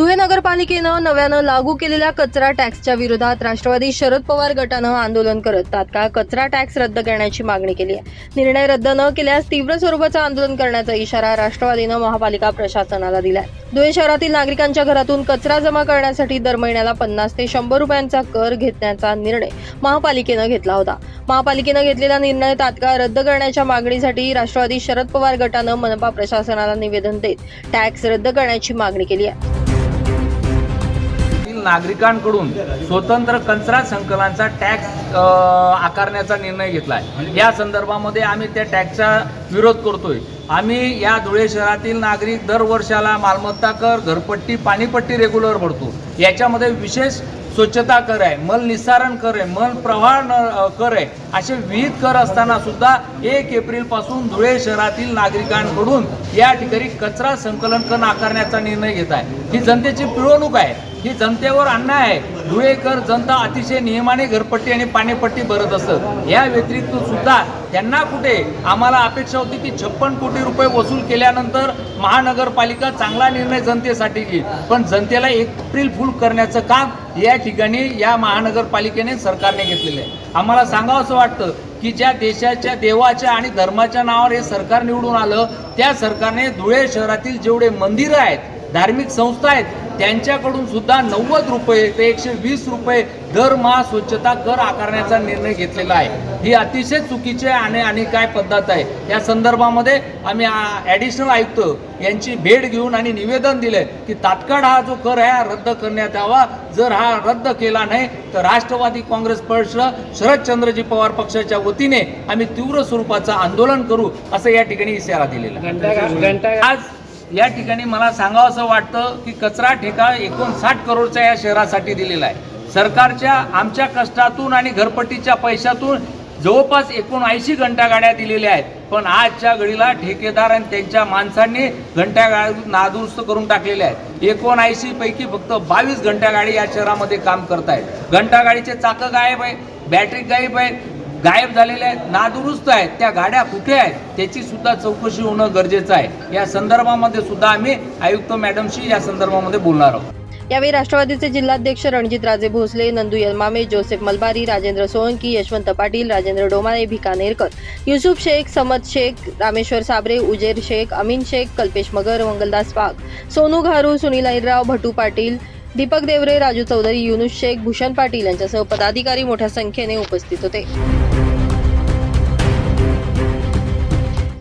महापालिकेनं नव्यानं लागू केलेल्या कचरा टॅक्सच्या विरोधात राष्ट्रवादी शरद पवार गटानं आंदोलन करत तात्काळ कचरा टॅक्स रद्द करण्याची मागणी केली आहे. निर्णय रद्द न केल्यास तीव्र स्वरूपाचं आंदोलन करण्याचा इशारा राष्ट्रवादीनं महापालिका प्रशासनाला दिलाय. धुळे शहरातील नागरिकांच्या घरातून कचरा जमा करण्यासाठी दर महिन्याला पन्नास ते शंभर रुपयांचा कर घेतण्याचा निर्णय महापालिकेनं घेतला होता. महापालिकेनं घेतलेला निर्णय तात्काळ रद्द करण्याच्या मागणीसाठी राष्ट्रवादी शरद पवार गटानं मनपा प्रशासनाला निवेदन देत टॅक्स रद्द करण्याची मागणी केली आहे. नागरिकांकडून स्वतंत्र कचरा संकलनाचा टॅक्स आकारण्याचा निर्णय घेतला आहे या संदर्भामध्ये आम्ही त्या टॅक्सचा विरोध करतोय. आम्ही या धुळे शहरातील नागरिक दर वर्षाला मालमत्ता कर घरपट्टी पाणीपट्टी रेग्युलर भरतो. याच्यामध्ये विशेष स्वच्छता कर आहे मल निस्सारण कर आहे मल प्रवाह न- कर आहे असे विविध कर असताना सुद्धा एक एप्रिलपासून धुळे शहरातील नागरिकांकडून या ठिकाणी कचरा संकलन कर आकारण्याचा निर्णय घेत आहे. ही जनतेची पिळवणूक आहे. ही जनतेवर अन्याय आहे. धुळेकर जनता अतिशय नियमाने घरपट्टी आणि पाणीपट्टी भरत असत. या व्यतिरिक्त सुद्धा त्यांना कुठे आम्हाला अपेक्षा होती की छप्पन कोटी रुपये वसूल केल्यानंतर महानगरपालिका चांगला निर्णय जनतेसाठी घेईल. पण जनतेला एप्रिल फुल करण्याचं काम या ठिकाणी या महानगरपालिकेने सरकारने घेतलेलं आहे. आम्हाला सांगावं असं वाटतं की ज्या देशाच्या देवाच्या आणि धर्माच्या नावावर हे सरकार निवडून आलं त्या सरकारने धुळे शहरातील जेवढे मंदिरं आहेत धार्मिक संस्था आहेत त्यांच्याकडून सुद्धा नव्वद रुपये ते एकशे वीस रुपये दरमहा स्वच्छता कर आकारण्याचा निर्णय घेतलेला आहे. ही अतिशय चुकीची आणि आणि काय पद्धत आहे? या संदर्भामध्ये आम्ही ॲडिशनल आयुक्त यांची भेट घेऊन आणि निवेदन दिले की तात्काळ हा जो कर आहे हा रद्द करण्यात यावा. जर हा रद्द केला नाही तर राष्ट्रवादी काँग्रेस पक्ष शरदचंद्रजी पवार पक्षाच्या वतीने आम्ही तीव्र स्वरूपाचं आंदोलन करू असं या ठिकाणी इशारा दिलेला आज या ठिकाणी मला सांगावं असं वाटतं की कचरा ठेका एकोणसाठ करोडचा या शहरासाठी दिलेला आहे. सरकारच्या आमच्या कष्टातून आणि घरपट्टीच्या पैशातून जवळपास एकोणऐंशी घंटागाड्या दिलेल्या आहेत. पण आजच्या घडीला ठेकेदार आणि त्यांच्या माणसांनी घंटागाडी नादुरुस्त करून टाकलेल्या आहेत. एकोणऐंशी पैकी फक्त बावीस घंटागाडी या शहरामध्ये काम करत आहेत घंटागाडीचे चाकं गायब आहे बॅटरी गायब आहे गायब झालेल्या आहेत नादुरुस्त आहेत त्या गाड्या कुठे आहेत त्याची सुद्धा चौकशी होणं गरजेचं आहे. या संदर्भामध्ये सुद्धा आम्ही आयुक्त मॅडमशी या संदर्भामध्ये बोलणार आहोत. यावेळी राष्ट्रवादीचे जिल्हाध्यक्ष रणजित राजे भोसले नंदू यलमामे जोसेफ मलबारी राजेंद्र सोळंकी यशवंत पाटील राजेंद्र डोमाळे भिकानेरकर युसुफ शेख समद शेख रामेश्वर साबरे उजेर शेख अमीन शेख कल्पेश मगर मंगलदास वाघ सोनू घारू सुनील ऐरराव भटू पाटील दीपक देवरे राजू चौधरी युनुस शेख भूषण पाटील यांच्यासह पदाधिकारी मोठ्या संख्येने उपस्थित होते.